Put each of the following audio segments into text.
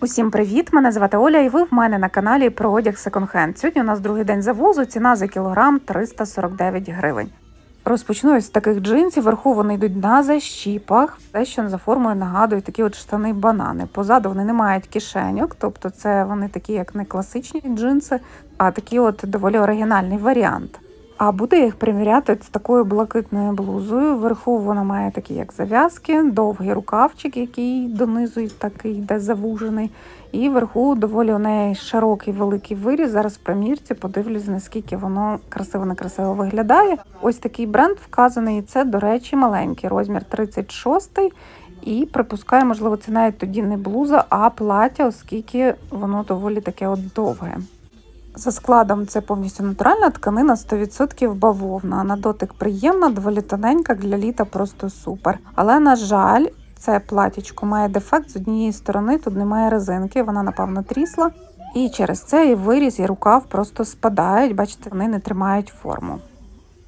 Усім привіт! Мене звати Оля, і ви в мене на каналі про одяг секонд-хенд. Сьогодні у нас другий день завозу. Ціна за кілограм 349 гривень. Розпочну із таких джинсів. Вверху вони йдуть на защіпах. Те, що за формою нагадують такі от штани банани. Позаду вони не мають кишеньок, тобто це вони такі, як не класичні джинси, а такі от доволі оригінальний варіант. А буду я їх приміряти з такою блакитною блузою. Вверху вона має такі як зав'язки, довгий рукавчик, який донизу такий йде завужений. І вверху доволі у неї широкий великий виріз. Зараз в примірці подивлюсь, наскільки воно красиво некрасиво виглядає. Ось такий бренд вказаний. і Це, до речі, маленький розмір 36 і припускаю, можливо, це навіть тоді не блуза, а плаття, оскільки воно доволі таке от довге. За складом це повністю натуральна тканина, 100% бавовна. На дотик приємна, доволі тоненька, для літа просто супер. Але, на жаль, це платічко має дефект з однієї сторони, тут немає резинки, вона, напевно, трісла. І через це і виріз, і рукав просто спадають, бачите, вони не тримають форму.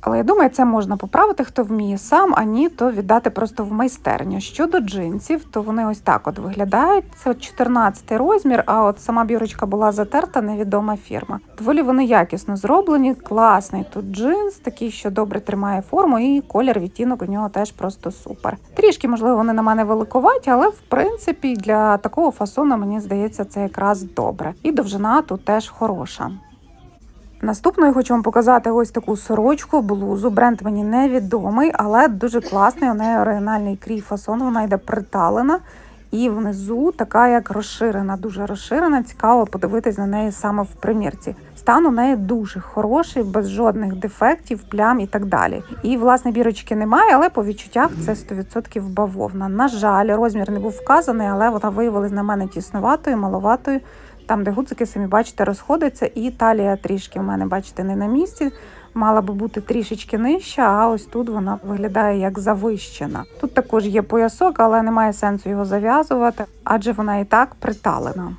Але я думаю, це можна поправити, хто вміє сам, а ні, то віддати просто в майстерню. Щодо джинсів, то вони ось так от виглядають. Це от 14 розмір, а от сама бірочка була затерта, невідома фірма. Доволі вони якісно зроблені, класний тут джинс, такий, що добре тримає форму, і колір відтінок у нього теж просто супер. Трішки, можливо, вони на мене великоваті, але в принципі для такого фасону мені здається це якраз добре. І довжина тут теж хороша. Наступною хочу вам показати ось таку сорочку, блузу. Бренд мені невідомий, але дуже класний. У неї оригінальний крій фасон. Вона йде приталена. І внизу така як розширена, дуже розширена. Цікаво подивитись на неї саме в примірці. Стан у неї дуже хороший, без жодних дефектів, плям і так далі. І власне бірочки немає, але по відчуттях це 100% бавовна. На жаль, розмір не був вказаний, але вона виявилась на мене тіснуватою, маловатою. Там, де гудзики, самі бачите, розходиться, і талія трішки в мене, бачите, не на місці. Мала би бути трішечки нижча, а ось тут вона виглядає як завищена. Тут також є поясок, але немає сенсу його зав'язувати, адже вона і так приталена.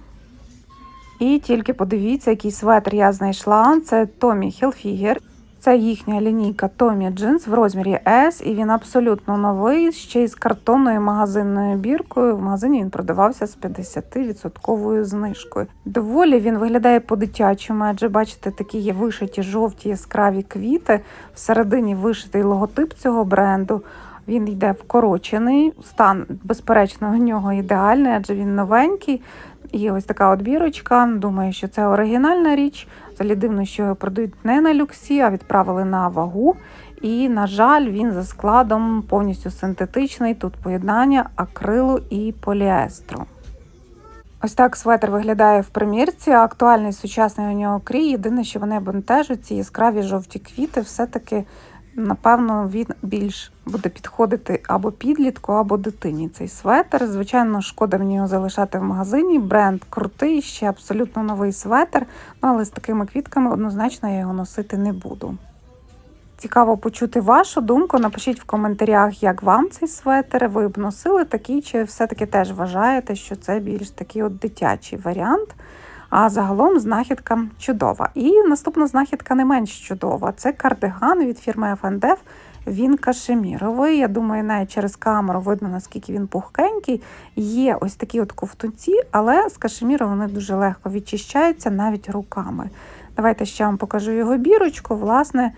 І тільки подивіться, який светр я знайшла. Це Томі Hilfiger. Це їхня лінійка Tommy Jeans в розмірі S, і він абсолютно новий, ще й з картонною магазинною біркою. В магазині він продавався з 50% знижкою. Доволі він виглядає по-дитячому, адже бачите, такі є вишиті жовті яскраві квіти. Всередині вишитий логотип цього бренду. Він йде вкорочений. Стан, безперечно, у нього ідеальний, адже він новенький. І ось така от бірочка. Думаю, що це оригінальна річ. Взагалі дивно, що його продають не на люксі, а відправили на вагу. І, на жаль, він за складом повністю синтетичний. Тут поєднання акрилу і поліестру. Ось так светр виглядає в примірці. Актуальний сучасний у нього крій. Єдине, що вони бентежить, ці яскраві жовті квіти, все-таки, напевно, він більш буде підходити або підлітку, або дитині цей светр. Звичайно, шкода мені його залишати в магазині. Бренд крутий, ще абсолютно новий светр, ну, але з такими квітками однозначно я його носити не буду. Цікаво почути вашу думку. Напишіть в коментарях, як вам цей светр. Ви б носили такий, чи все-таки теж вважаєте, що це більш такий от дитячий варіант. А загалом знахідка чудова. І наступна знахідка не менш чудова. Це кардиган від фірми FNDF. Він кашеміровий. Я думаю, навіть через камеру видно, наскільки він пухкенький. Є ось такі от ковтунці, але з кашеміру вони дуже легко відчищаються навіть руками. Давайте ще вам покажу його бірочку. Власне,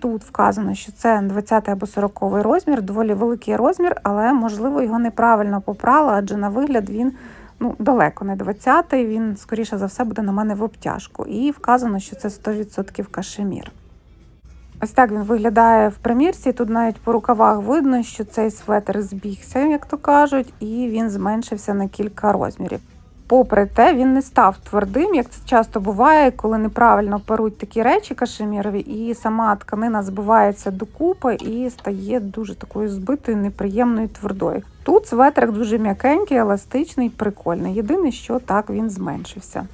тут вказано, що це 20 або 40 розмір, доволі великий розмір, але, можливо, його неправильно попрала, адже на вигляд він ну, далеко не 20-й, він, скоріше за все, буде на мене в обтяжку. І вказано, що це 100% кашемір. Ось так він виглядає в примірці. Тут навіть по рукавах видно, що цей светр збігся, як то кажуть, і він зменшився на кілька розмірів. Попри те, він не став твердим, як це часто буває, коли неправильно перуть такі речі кашемірові, і сама тканина збивається докупи і стає дуже такою збитою, неприємною твердою. Тут светрик дуже м'якенький, еластичний, прикольний. Єдине, що так він зменшився.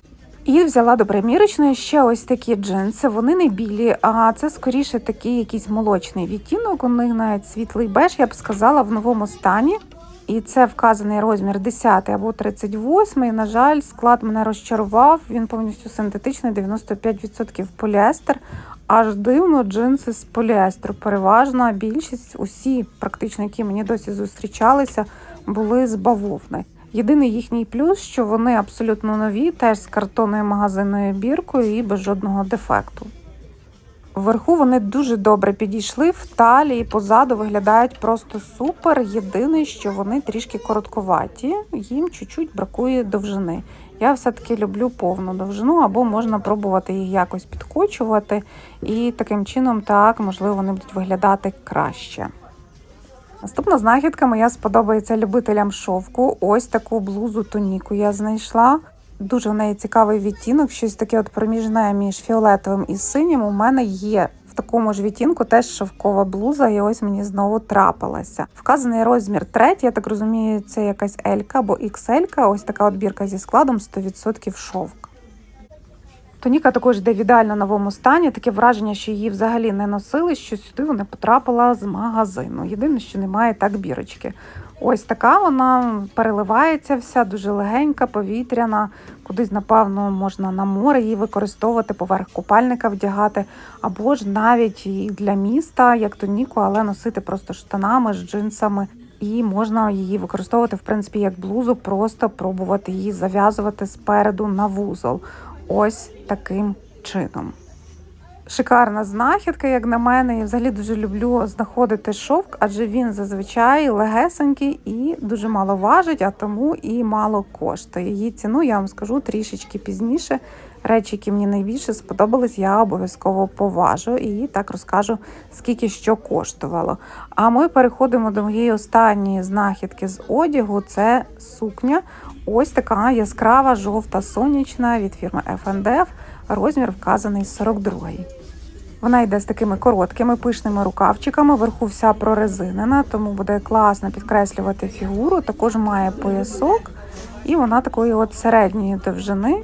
І взяла до примірочної ще ось такі джинси. Вони не білі, а це скоріше такий якийсь молочний відтінок. У них навіть світлий беж, я б сказала, в новому стані. І це вказаний розмір 10 або 38. І, на жаль, склад мене розчарував. Він повністю синтетичний, 95% поліестер. Аж дивно джинси з поліестру. Переважна більшість, усі, практично, які мені досі зустрічалися, були з бавовни. Єдиний їхній плюс, що вони абсолютно нові, теж з картонною магазинною біркою і без жодного дефекту. Вверху вони дуже добре підійшли в талії, позаду виглядають просто супер. Єдине, що вони трішки коротковаті, їм чуть-чуть бракує довжини. Я все-таки люблю повну довжину, або можна пробувати їх якось підкочувати, і таким чином, так, можливо, вони будуть виглядати краще. Наступна знахідка моя сподобається любителям шовку. Ось таку блузу тоніку я знайшла. Дуже в неї цікавий відтінок, щось таке от проміжне між фіолетовим і синім. У мене є в такому ж відтінку теж шовкова блуза, і ось мені знову трапилася. Вказаний розмір третій, я так розумію, це якась Елька або XL, ось така от бірка зі складом 100% шовк. Тоніка також йде в ідеально новому стані. Таке враження, що її взагалі не носили, що сюди вона потрапила з магазину. Єдине, що немає так бірочки. Ось така вона переливається вся, дуже легенька, повітряна. Кудись, напевно, можна на море її використовувати, поверх купальника вдягати, або ж навіть і для міста, як тоніку, але носити просто штанами з джинсами. І можна її використовувати, в принципі, як блузу, просто пробувати її зав'язувати спереду на вузол. Ось таким чином. Шикарна знахідка, як на мене. Я взагалі дуже люблю знаходити шовк, адже він зазвичай легесенький і дуже мало важить, а тому і мало коштує. Її ціну я вам скажу трішечки пізніше. Речі, які мені найбільше сподобались, я обов'язково поважу і так розкажу, скільки що коштувало. А ми переходимо до моєї останньої знахідки з одягу. Це сукня. Ось така яскрава жовта сонячна від фірми FNDF. Розмір вказаний 42-й. Вона йде з такими короткими пишними рукавчиками, вверху вся прорезинена, тому буде класно підкреслювати фігуру. Також має поясок, і вона такої от середньої довжини.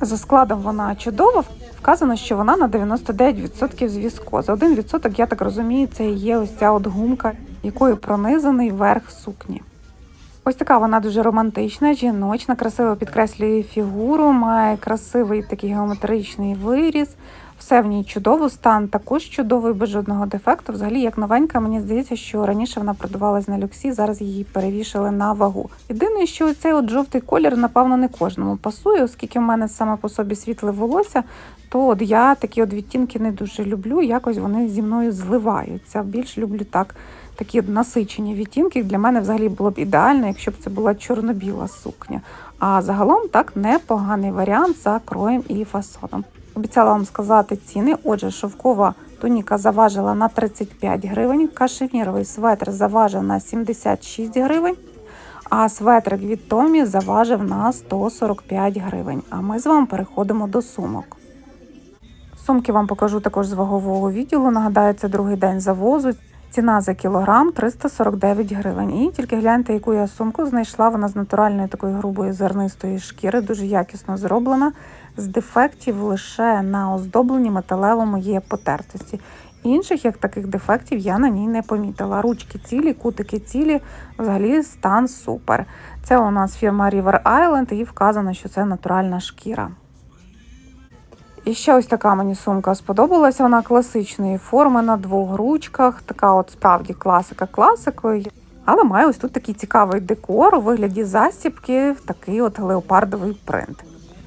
За складом вона чудова. Вказано, що вона на 99% з. Один відсоток, я так розумію, це є ось ця от гумка, якою пронизаний верх сукні. Ось така вона дуже романтична, жіночна, красиво підкреслює фігуру, має красивий такий геометричний виріз. Все в ній чудово, стан також чудовий, без жодного дефекту. Взагалі, як новенька, мені здається, що раніше вона продавалась на люксі, зараз її перевішали на вагу. Єдине, що цей от жовтий колір, напевно, не кожному пасує, оскільки в мене саме по собі світле волосся, то от я такі от відтінки не дуже люблю. Якось вони зі мною зливаються. Більш люблю так. Такі насичені відтінки для мене взагалі було б ідеально, якщо б це була чорно-біла сукня. А загалом так непоганий варіант за кроєм і фасоном. Обіцяла вам сказати ціни. Отже, шовкова туніка заважила на 35 гривень, кашеміровий светр заважив на 76 гривень, а светрик від Томі заважив на 145 гривень. А ми з вами переходимо до сумок. Сумки вам покажу також з вагового відділу. Нагадаю, це другий день завозу. Ціна за кілограм 349 гривень. І тільки гляньте, яку я сумку знайшла. Вона з натуральної такої грубої зернистої шкіри, дуже якісно зроблена. З дефектів лише на оздобленні металевому є потертості. Інших як таких дефектів я на ній не помітила. Ручки цілі, кутики цілі, взагалі стан супер. Це у нас фірма River Island і вказано, що це натуральна шкіра. І ще ось така мені сумка сподобалася. Вона класичної форми на двох ручках. Така от справді класика класикою. Але має ось тут такий цікавий декор у вигляді засібки в такий от леопардовий принт.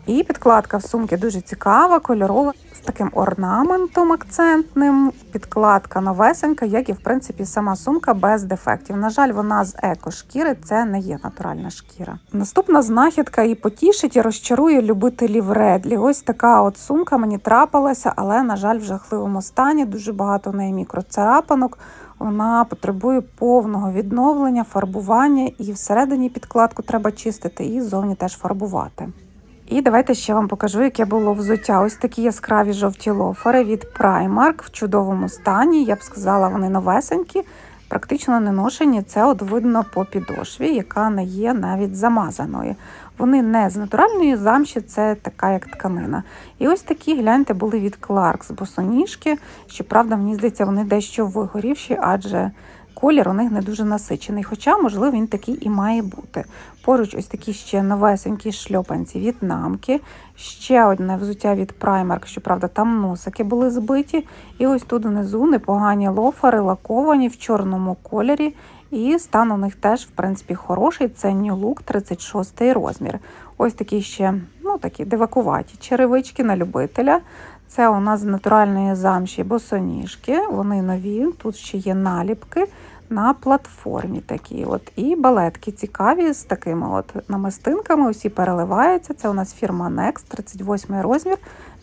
І підкладка в сумки дуже цікава, кольорова, з таким орнаментом акцентним. Підкладка новесенька, як і в принципі сама сумка без дефектів. На жаль, вона з еко-шкіри, це не є натуральна шкіра. Наступна знахідка і потішить, і розчарує любителів редлі. Ось така от сумка мені трапилася, але, на жаль, в жахливому стані. Дуже багато в неї мікроцарапанок. Вона потребує повного відновлення, фарбування, і всередині підкладку треба чистити, і зовні теж фарбувати. І давайте ще вам покажу, яке було взуття. Ось такі яскраві жовті лофери від Primark в чудовому стані. Я б сказала, вони новесенькі, практично не ношені. Це от видно по підошві, яка не є навіть замазаною. Вони не з натуральної замші, це така як тканина. І ось такі, гляньте, були від Clarks босоніжки. Щоправда, мені здається, вони дещо вигорівші, адже колір у них не дуже насичений. Хоча, можливо, він такий і має бути. Поруч ось такі ще новесенькі шльопанці від намки, ще одне взуття від Primark, щоправда, там носики були збиті. І ось тут внизу непогані лофери, лаковані в чорному кольорі. І стан у них теж, в принципі, хороший. Це New Look 36 розмір. Ось такі ще, ну такі дивакуваті черевички на любителя. Це у нас з натуральної замші босоніжки. Вони нові. Тут ще є наліпки на платформі такі. От. І балетки цікаві з такими от намистинками. Усі переливаються. Це у нас фірма Next, 38 розмір.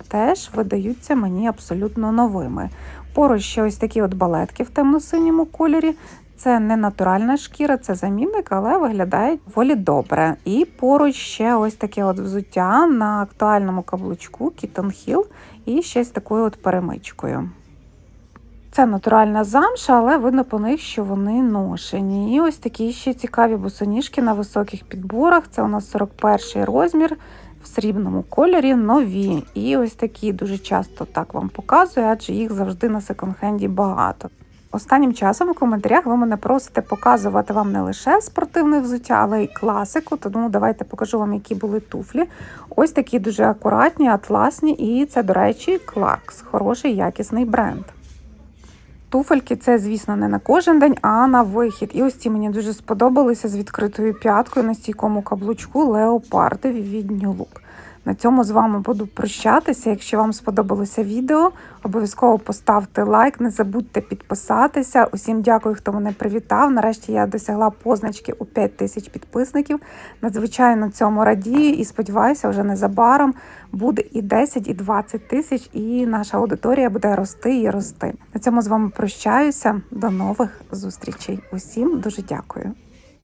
Теж видаються мені абсолютно новими. Поруч ще ось такі от балетки в темно-синьому кольорі. Це не натуральна шкіра, це замінник, але виглядають доволі добре. І поруч ще ось таке от взуття на актуальному каблучку Kitten Hill і ще з такою от перемичкою. Це натуральна замша, але видно по них, що вони ношені. І ось такі ще цікаві босоніжки на високих підборах. Це у нас 41 розмір в срібному кольорі, нові. І ось такі дуже часто так вам показую, адже їх завжди на секонд-хенді багато. Останнім часом у коментарях ви мене просите показувати вам не лише спортивне взуття, але й класику. Тому давайте покажу вам, які були туфлі. Ось такі дуже акуратні, атласні, і це, до речі, Clarks. хороший якісний бренд. Туфельки це, звісно, не на кожен день, а на вихід. І ось ці мені дуже сподобалися з відкритою п'яткою на стійкому каблучку леопардові від New Look. На цьому з вами буду прощатися. Якщо вам сподобалося відео, обов'язково поставте лайк, не забудьте підписатися. Усім дякую, хто мене привітав. Нарешті я досягла позначки у 5 тисяч підписників. Надзвичайно цьому радію і сподіваюся, вже незабаром буде і 10, і 20 тисяч, і наша аудиторія буде рости і рости. На цьому з вами прощаюся. До нових зустрічей. Усім дуже дякую.